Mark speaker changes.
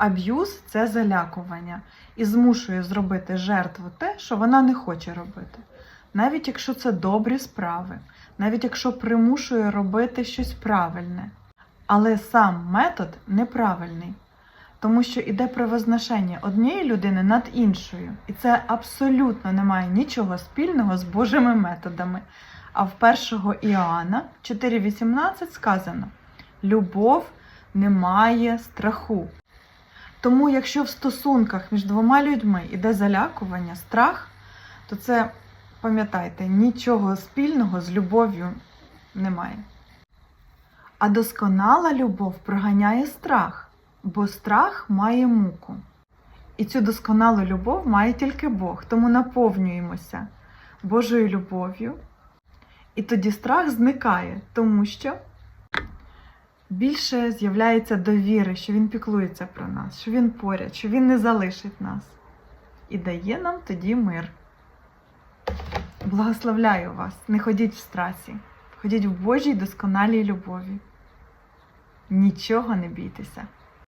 Speaker 1: Аб'юз це залякування і змушує зробити жертву те, що вона не хоче робити. Навіть якщо це добрі справи, навіть якщо примушує робити щось правильне. Але сам метод неправильний, тому що іде превозношення однієї людини над іншою, і це абсолютно не має нічого спільного з Божими методами. А в 1 Іоанна 4,18 сказано: любов не має страху. Тому, якщо в стосунках між двома людьми іде залякування, страх, то це, пам'ятайте, нічого спільного з любов'ю немає. А досконала любов проганяє страх, бо страх має муку. І цю досконалу любов має тільки Бог, тому наповнюємося Божою любов'ю. І тоді страх зникає, тому що більше з'являється довіри, що він піклується про нас, що він поряд, що він не залишить нас і дає нам тоді мир. Благословляю вас, не ходіть в страсі, ходіть в Божій досконалій любові. Нічого не бійтеся.